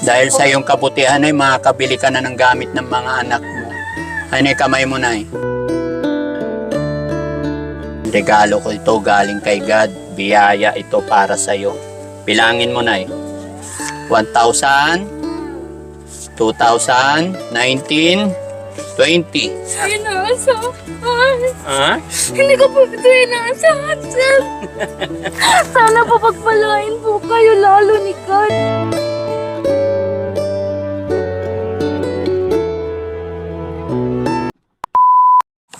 Dahil sa iyong kabutihan ay makakabili ka na ng gamit ng mga anak mo. Ano kamay mo na Regalo ko ito galing kay God. Biyaya ito para sa iyo. Bilangin mo na 1,000, 2,000, 19, 20. Inaasahan. Ha? Hindi ko po ito inaasahan, sir. Sana po pagpalain po kayo lalo ni God.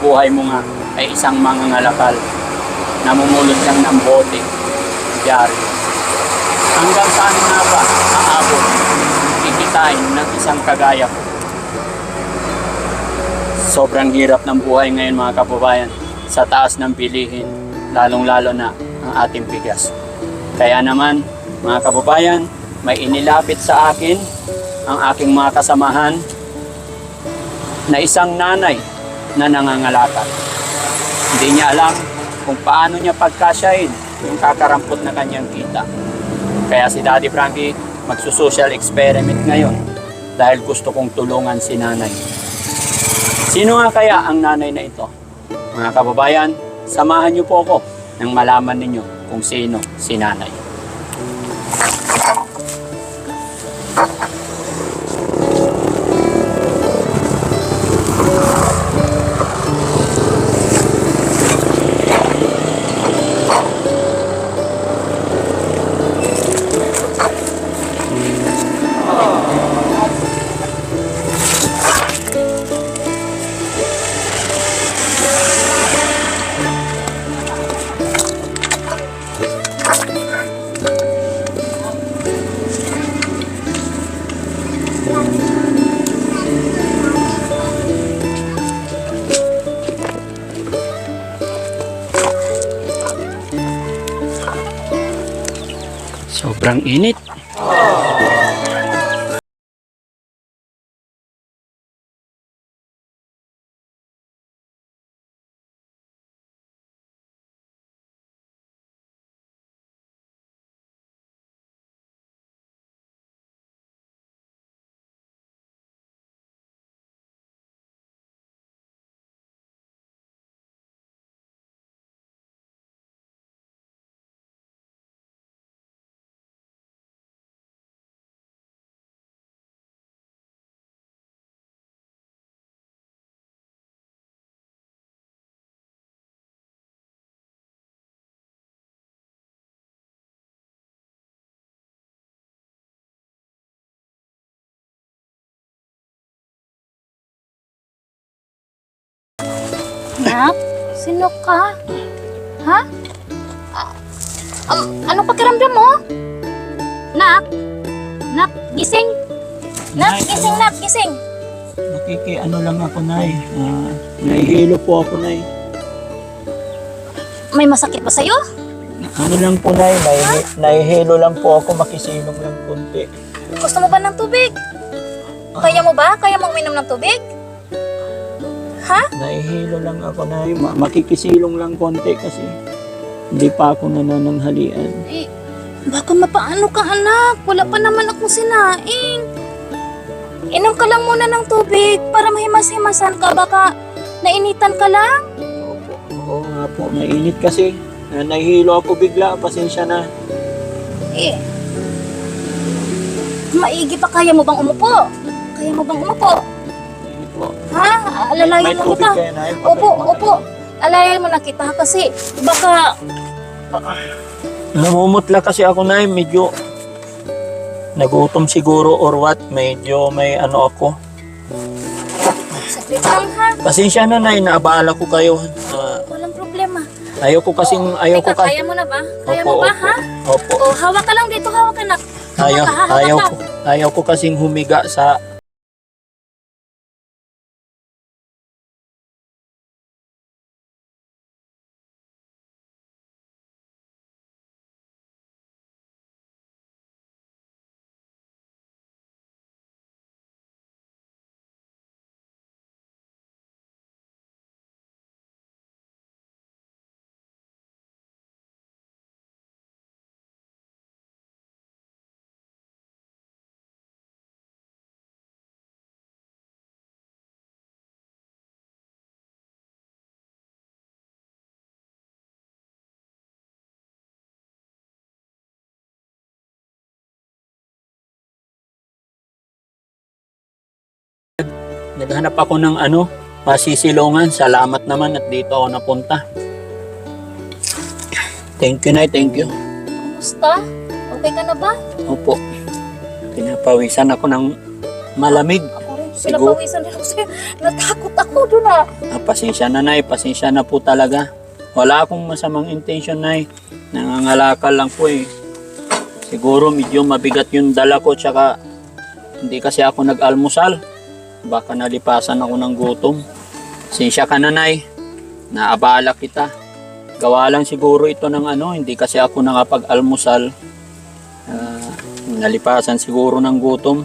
buhay mo nga ay isang mangangalakal. Namumulot lang ng bote, yari. Hanggang saan nga ba aabot kikitain ng isang kagaya ko? Sobrang hirap ng buhay ngayon mga kababayan sa taas ng bilihin, lalong-lalo na ang ating bigas. Kaya naman, mga kababayan, may inilapit sa akin ang aking mga kasamahan na isang nanay na nangangalakal. Hindi niya alam kung paano niya pagkasyahin yung kakarampot na kanyang kita. Kaya si Daddy Frankie magsusocial experiment ngayon dahil gusto kong tulungan si nanay. Sino nga kaya ang nanay na ito? Mga kababayan, samahan niyo po ako nang malaman ninyo kung sino si nanay. Sobrang init. Nak, sino ka? Ha? Ah, um, anong pakiramdam mo? Nak? Nak, gising? Nak, Nay, gising, nak, gising. Nakiki ano lang ako, Nay. Uh, nahihilo po ako, Nay. May masakit ba sa'yo? Ano lang po, Nay. Nahi- nahihilo lang po ako. Makisilong lang konti. Gusto mo ba ng tubig? Kaya mo ba? Kaya mo uminom ng tubig? Ha? Nahihilo lang ako. Ma- makikisilong lang konti kasi hindi pa ako nanananghalian. Eh, baka mapaano ka anak? Wala pa naman akong sinaing. Inom ka lang muna ng tubig para mahimas-himasan ka. Baka nainitan ka lang. Opo, oo nga po. Mainit kasi. Na nahihilo ako bigla. Pasensya na. Eh, maigi pa kaya mo bang umupo? Kaya mo bang umupo? Hindi po. Ha? Alalayan may mo tubig kita. kayo? Opo, opo. Alalayan mo na kita kasi baka Namumutla kasi ako, Nay. Medyo nagutom siguro or what. Medyo may ano ako. Saglit lang ha. Pasensya na, Nay. Naabala ko kayo. Ah, Walang problema. ayaw ko kasing, ayaw ko Teka, kasi... kaya mo na ba? Kaya Opo, mo ba opo. ha? Opo. O, hawak ka lang dito, hawak ka na. Ayaw, Hawak ka, hawak ayaw ka. ko, ayaw ko kasing humiga sa Naghanap ako ng ano, masisilungan. Salamat naman at dito ako napunta. Thank you, Nay. Thank you. Kumusta? Okay ka na ba? Opo. Pinapawisan ako ng malamig. Ako rin. Siguro. Pinapawisan din ako sa'yo. Natakot ako doon ah. Ah, pasensya na, Nay. Pasensya na po talaga. Wala akong masamang intention, Nay. Nangangalakal lang po eh. Siguro medyo mabigat yung dala ko tsaka hindi kasi ako nag-almusal. Baka nalipasan ako ng gutom. Pasensya ka na, Nay. Naabala kita. Gawa lang siguro ito ng ano, hindi kasi ako nakapag-almusal. Ah, nalipasan siguro ng gutom.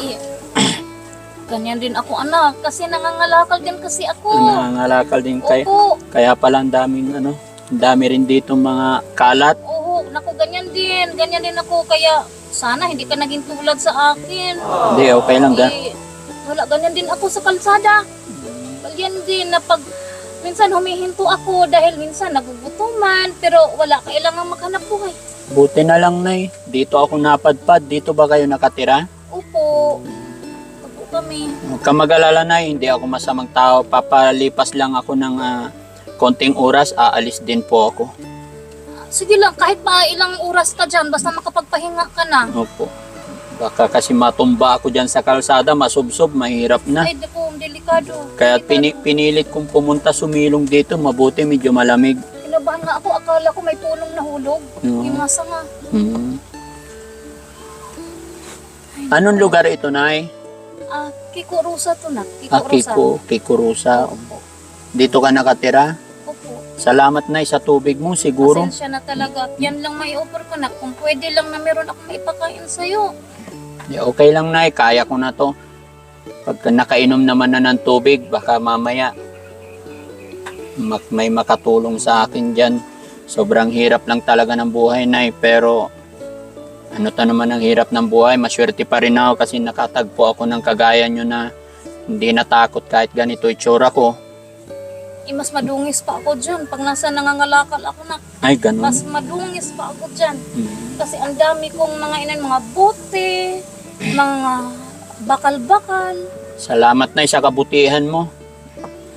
Eh, ganyan din ako anak. Kasi nangangalakal din kasi ako. Nangangalakal din kayo. Opo. Kaya pala ang daming ano, ang dami rin dito mga kalat. Oo, naku, ganyan din. Ganyan din ako. Kaya sana hindi ka naging tulad sa akin. Hindi, okay lang. Eh, wala, ganyan din ako sa kalsada. Ganyan din na pag minsan humihinto ako dahil minsan nagugutuman pero wala kailangan maghanap buhay. Buti na lang na Dito ako napadpad. Dito ba kayo nakatira? Opo. Opo kami. Huwag ka mag-alala na Hindi ako masamang tao. Papalipas lang ako ng ah, konting oras. Aalis din po ako. Sige lang, kahit pa ilang oras ka dyan, basta makapagpahinga ka na. Opo. Baka kasi matumba ako dyan sa kalsada. Masubsob. Mahirap na. Ay, di po, delikado. Kaya Delikado. pini- pinilit kong pumunta sumilong dito. Mabuti medyo malamig. Kinabahan nga ako, akala ko may punong nahulog. Oo. Yung masa nga. Hmm. Anong lugar ito, Nay? Ah, Kiko Rosa to na. Kiko Ah, Rosa. Kiko, Kiko Rusa. Opo. Dito ka nakatira? Salamat na sa tubig mo siguro. Pasensya na talaga. Yan lang may offer ko na. Kung pwede lang na meron akong maipakain sa'yo. Di, Okay lang na kaya ko na to. Pagka nakainom naman na ng tubig, baka mamaya mak- may makatulong sa akin dyan. Sobrang hirap lang talaga ng buhay na pero ano to naman ang hirap ng buhay. Maswerte pa rin ako kasi nakatagpo ako ng kagaya nyo na hindi natakot kahit ganito itsura ko. Eh, mas madungis pa ako dyan. Pag nasa nangangalakal ako na, Ay, ganun. mas madungis pa ako dyan. Hmm. Kasi ang dami kong mga inan, mga bote, mga bakal-bakal. Salamat na sa kabutihan mo.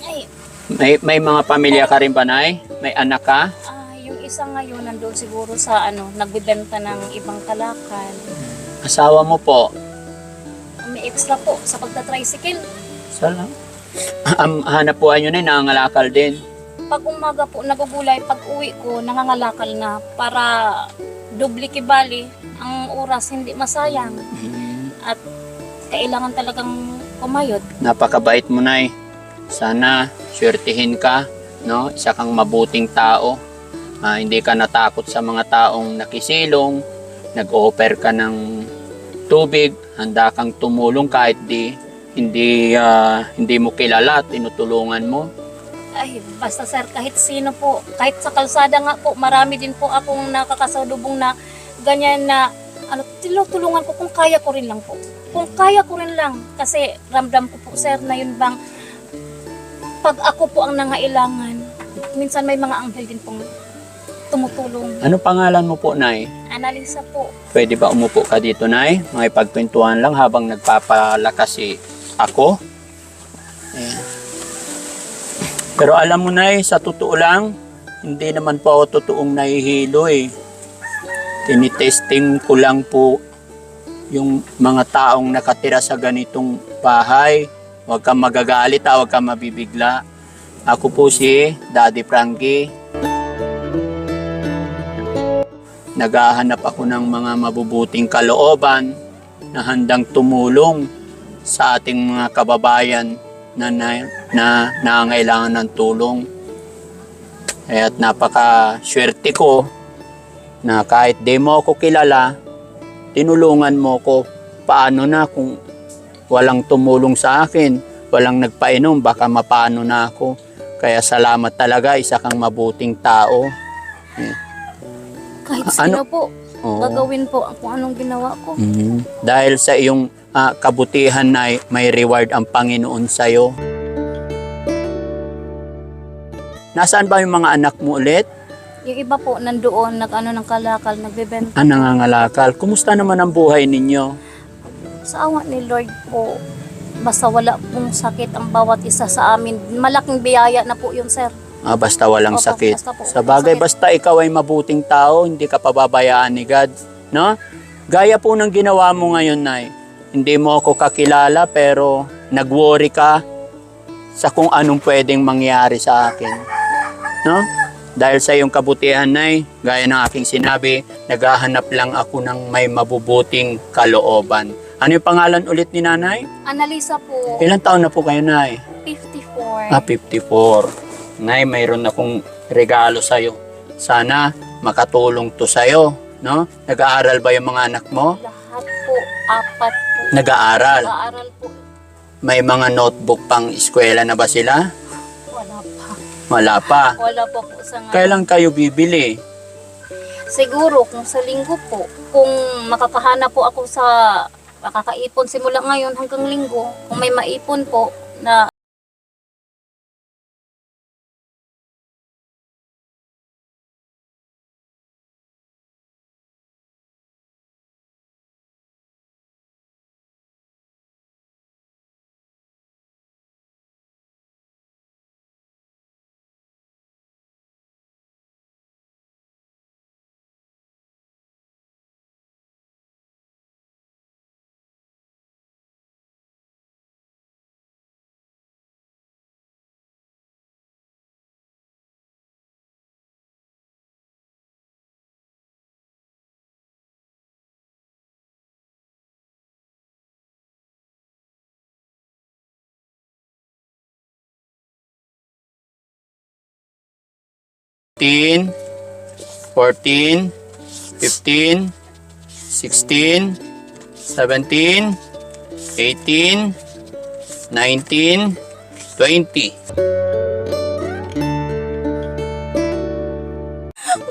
Ay, May, may mga pamilya ka rin ba, Nay? May anak ka? ah, yung isa ngayon nandun siguro sa ano, nagbibenta ng ibang kalakal. Asawa mo po? May extra po sa pagta-tricycle. Salam. Ang hanap buhay nyo na, nangangalakal din. Pag umaga po nagugulay, pag uwi ko, nangangalakal na para doble kibali ang oras hindi masayang at kailangan talagang kumayod. Napakabait mo, Nay. Sana, swertihin ka, no? Isa kang mabuting tao. Ah, hindi ka natakot sa mga taong nakisilong, nag-offer ka ng tubig, handa kang tumulong kahit di hindi ah, hindi mo kilala, tinutulungan mo. Ay, basta sir, kahit sino po, kahit sa kalsada nga po, marami din po akong nakakasalubong na ganyan na, ano, tinutulungan ko kung kaya ko rin lang po. Kung kaya ko rin lang, kasi ramdam ko po sir na yun bang, pag ako po ang nangailangan, minsan may mga anghel din pong tumutulong. Ano pangalan mo po, Nay? Analisa po. Pwede ba umupo ka dito, Nay? Makipagkwentuhan lang habang nagpapalakas si ako. Ayan. Pero alam mo, Nay, sa totoo lang, hindi naman po ako totoong nahihilo eh. Tinitesting ko lang po yung mga taong nakatira sa ganitong bahay. Huwag kang magagalit ha, huwag kang mabibigla. Ako po si Daddy Frankie. Naghahanap ako ng mga mabubuting kalooban na handang tumulong sa ating mga kababayan na, na, na nangangailangan ng tulong. Kaya't napaka-swerte ko na kahit di mo ako kilala, tinulungan mo ko. Paano na kung walang tumulong sa akin, walang nagpainom, baka mapano na ako. Kaya salamat talaga, isa kang mabuting tao. Kahit Ah, ano? sino po, Oo. gagawin po kung anong ginawa ko. Mhm. Dahil sa iyong ah, kabutihan na may reward ang Panginoon sa iyo. Nasaan ba yung mga anak mo ulit? Yung iba po nandoon, nag-ano ng kalakal, nagbebenta. Ah, nangangalakal. Kumusta naman ang buhay ninyo? Sa awa ni Lord po, basta wala pong sakit ang bawat isa sa amin. Malaking biyaya na po yun, sir. Ah, basta walang Opo, sakit. basta po, Sa bagay, sakit. basta ikaw ay mabuting tao, hindi ka pababayaan ni God. No? Gaya po ng ginawa mo ngayon, Nay. Hindi mo ako kakilala, pero nag-worry ka sa kung anong pwedeng mangyari sa akin. No? Dahil sa iyong kabutihan, Nay, gaya ng aking sinabi, naghahanap lang ako ng may mabubuting kalooban. Ano yung pangalan ulit ni Nanay? Analisa po, Ilang taon na po kayo, Nay? 54. Ah, 54. Nay, mayroon akong regalo sa'yo. Sana makatulong to sa'yo, no? Nag-aaral ba yung mga anak mo? Lahat apat po. Nag-aaral. Nag-aaral po. May mga notebook pang eskwela na ba sila? Wala pa. Wala pa. Wala pa po sa ngayon. Kailan kayo bibili? Siguro kung sa linggo po, kung makakahanap po ako sa makakaipon simula ngayon hanggang linggo, kung may maipon po na Fifteen, 14, 15, 16, 17, 18, 19, 20.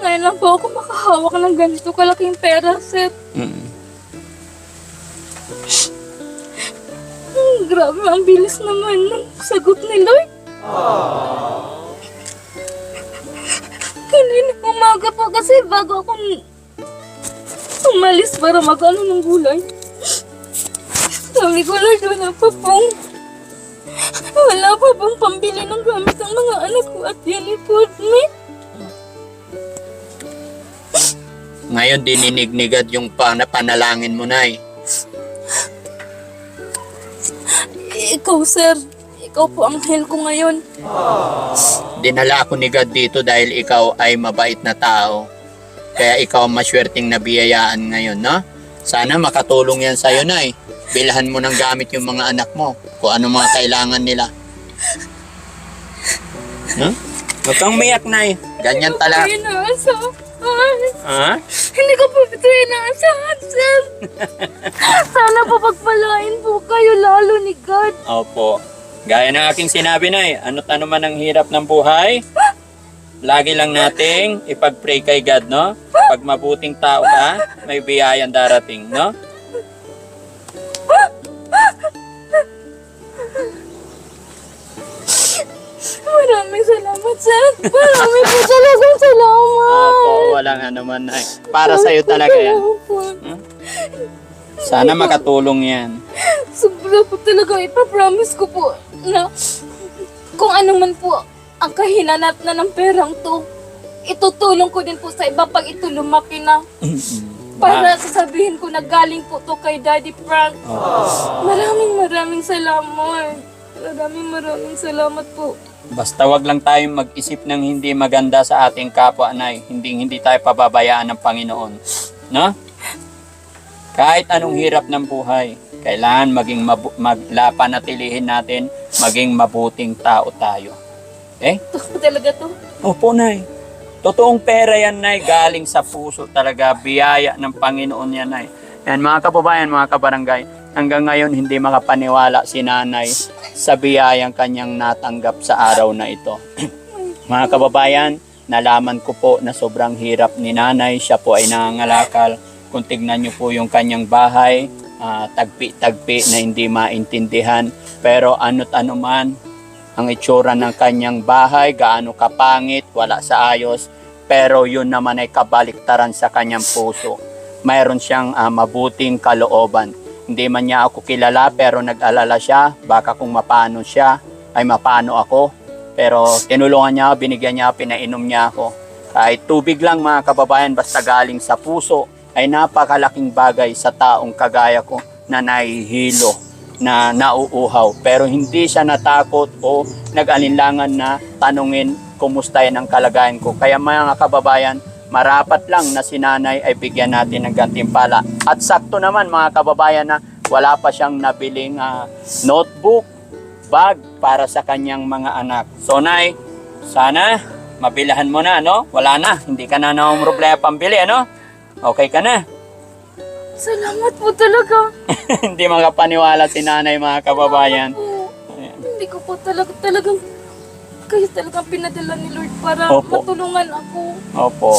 ngayon lang po ako makahawak ng ganito kalaking pera, sir. Mm. Hmm, grabe, ang bilis naman ng sagot ni Lord. Kanina umaga pa kasi bago ako umalis para mag-ano ng gulay. Sabi ko, Lord, wala pa pong wala pa pong pambili ng gamit ng mga anak ko at uniform me. Ngayon, dininig-nigad yung pana- panalangin mo, Nay. Ikaw, sir. Ikaw po ang hell ko ngayon. Dinala ako ni God dito dahil ikaw ay mabait na tao. Kaya ikaw ang maswerteng nabiyayaan ngayon, no? Sana makatulong yan sa'yo, Nay. Bilhan mo ng gamit yung mga anak mo. Kung ano mga kailangan nila. No? Huwag kang umiyak, Nay. Ganyan talaga. Hindi ko po inaasahan. Ha? Hindi ko po ito inaasahan, sir. Sana po pagpalain po kayo lalo ni God. Opo. Gaya ng aking sinabi, Nay, ano't ano man ang hirap ng buhay, lagi lang nating ipag-pray kay God, no? Pag mabuting tao ka, may biyayang darating, no? Maraming salamat, sir. Maraming po talagang salamat. Opo, walang ano man, Nay. Para sa'yo talaga yan. Salamat. Sana makatulong yan. Sobra po talaga ipapromise ko po na kung ano man po ang kahinanap na ng perang to, itutulong ko din po sa iba pag ito lumaki na. para sasabihin ko na galing po to kay Daddy Frank. Maraming maraming salamat. Maraming maraming salamat po. Basta wag lang tayong mag-isip ng hindi maganda sa ating kapwa, Nay. Hindi, hindi tayo pababayaan ng Panginoon. No? Kahit anong hirap ng buhay, kailangan maging mabu- maglapanatilihin natin, maging mabuting tao tayo. Eh? Po talaga to. Opo, Nay. Totoong pera yan, Nay. Galing sa puso talaga. Biyaya ng Panginoon yan, Nay. Yan, mga kababayan, mga kabarangay, hanggang ngayon hindi makapaniwala si Nanay sa biyayang kanyang natanggap sa araw na ito. mga kababayan, nalaman ko po na sobrang hirap ni Nanay. Siya po ay nangangalakal. Kung tignan niyo po yung kanyang bahay, ah, tagpi-tagpi na hindi maintindihan. Pero ano't ano man, ang itsura ng kanyang bahay, gaano kapangit, wala sa ayos, pero yun naman ay kabaliktaran sa kanyang puso. Mayroon siyang ah, mabuting kalooban. Hindi man niya ako kilala pero nag-alala siya, baka kung mapano siya, ay mapano ako. Pero tinulungan niya, binigyan niya, pinainom niya ako. Kahit tubig lang mga kababayan, basta galing sa puso, ay napakalaking bagay sa taong kagaya ko na nahihilo na nauuhaw pero hindi siya natakot o nag-alinlangan na tanungin kumusta yan ang kalagayan ko. Kaya mga kababayan, marapat lang na si nanay ay bigyan natin ng gantimpala. At sakto naman mga kababayan na wala pa siyang nabiling ah, notebook, bag para sa kanyang mga anak. So nay, sana mabilahan mo na, no? Wala na, hindi ka na na problema pambili, ano? Okay ka na? Salamat po talaga. hindi makapaniwala si nanay mga kababayan. Po. Hindi ko po talaga talagang kayo talagang pinadala ni Lord para Opo. matulungan ako. Opo.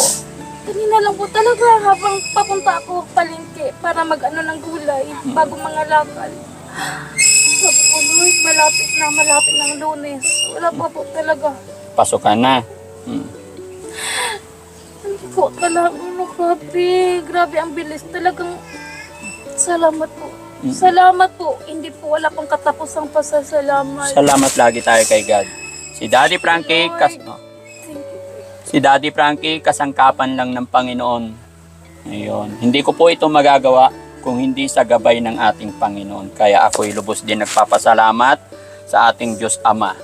Kanina lang po talaga habang papunta ako palengke para mag-ano ng gulay bago mga lakal. Sabi ko, Lord, malapit na, malapit ng lunes. Wala pa po talaga. Pasok ka na. Hmm. Po talaga, ano, grabe, grabe ang bilis. Talagang, salamat po. Salamat po. Hindi po wala pong katapusang pasasalamat. Salamat lagi tayo kay God. Si Daddy Frankie, kas oh. Thank you. si Daddy Frankie kasangkapan lang ng Panginoon. Ayun. Hindi ko po ito magagawa kung hindi sa gabay ng ating Panginoon. Kaya ako'y lubos din nagpapasalamat sa ating Diyos Ama.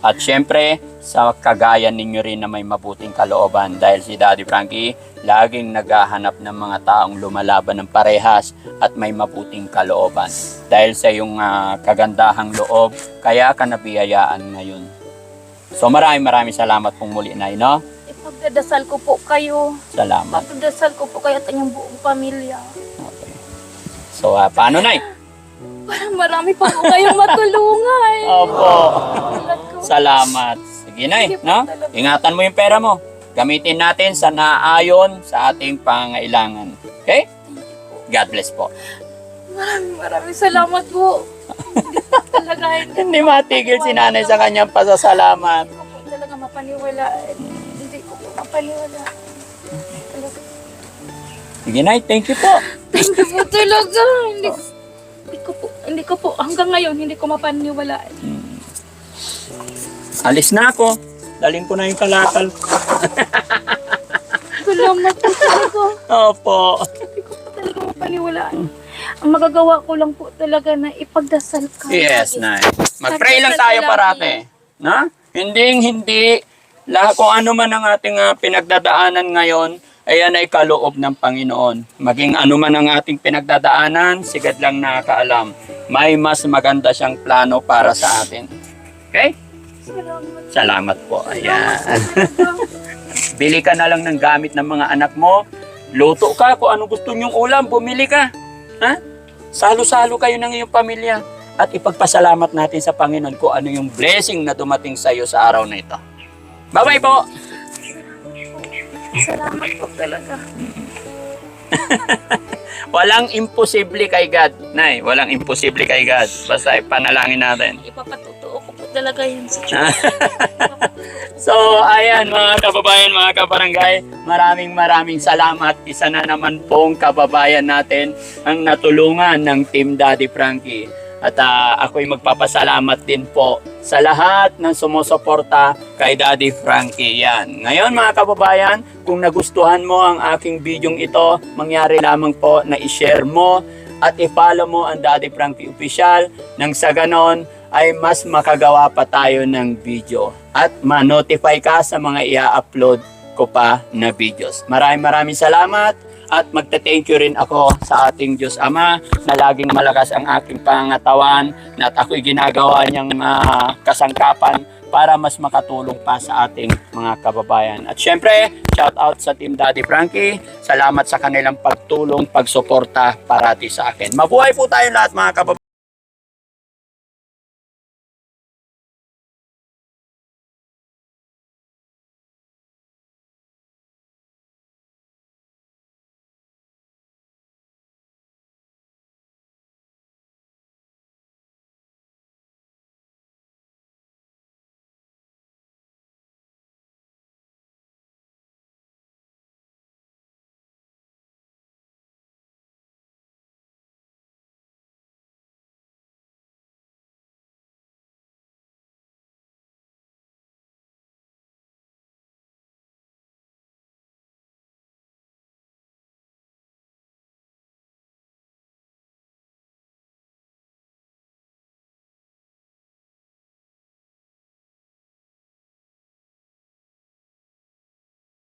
At syempre, sa kagaya ninyo rin na may mabuting kalooban dahil si Daddy Frankie laging naghahanap ng mga taong lumalaban ng parehas at may mabuting kalooban. Dahil sa iyong ah, kagandahang loob, kaya ka nabiyayaan ngayon. So maraming maraming salamat pong muli, Nay, no? Ipagdadasal ko po kayo. Salamat. Ipagdadasal ko po kayo at inyong buong pamilya. Okay. So, ah, paano, Nay? Para marami pa po kayong matulungan. Opo. Salamat. Sige po, no? Ingatan mo yung pera mo. Gamitin natin sa naayon sa ating pangailangan. Okay? God bless po. Maraming maraming salamat po. Hindi talaga hindi Hindi matigil si nanay sa kanyang pasasalamat. ko po talaga mapaniwala. Hindi ko po mapaniwala. Talaga. Sige, Nay. Thank you po. Thank you po talaga. Hindi, hindi ko po, hindi ko po, hanggang ngayon, hindi ko mapaniwala. Alis na ako. Daling ko na yung kalakal. Salamat po talaga. Opo. Hindi ko po talaga mapaniwalaan. Ang magagawa ko lang po talaga na ipagdasal ka. Yes. Nay. Mag-pray lang tayo parate. Na? Hindi, hindi. Lahat kung ano man ang ating ah, pinagdadaanan ngayon, ayan ay kaloob ng Panginoon. Maging ano man ang ating pinagdadaanan, sigad lang nakakaalam. May mas maganda siyang plano para sa atin. Okay? Salamat. Po. Ayan. Bili ka na lang ng gamit ng mga anak mo. Luto ka kung ano gusto nyong ulam, bumili ka. Ha? Salo-salo kayo ng iyong pamilya. At ipagpasalamat natin sa Panginoon kung ano yung blessing na dumating sa iyo sa araw na ito. Bye-bye po! Salamat po talaga. Walang imposible kay God. Nay, walang imposible kay God. Basta ipanalangin natin. Ipapatutuo talaga yun sa. So, ayan mga kababayan, mga kabarangay, maraming maraming salamat. Isa na naman pong kababayan natin ang natulungan ng Team Daddy Frankie. At ah, ako'y magpapasalamat din po sa lahat ng sumusuporta kay Daddy Frankie. Yan. Ngayon mga kababayan, kung nagustuhan mo ang aking bidyong ito, mangyari lamang po na i-share mo at i-follow mo ang Daddy Frankie Official nang sa ganon ay mas makagawa pa tayo ng video at ma-notify ka sa mga i-upload ko pa na videos. Maraming maraming salamat at magta-thank you rin ako sa ating Diyos Ama na laging malakas ang aking pangatawan na at ako'y ginagawa niyang ah, kasangkapan para mas makatulong pa sa ating mga kababayan. At syempre, shout out sa Team Daddy Frankie. Salamat sa kanilang pagtulong, pagsuporta parati sa akin. Mabuhay po tayo lahat mga kababayan.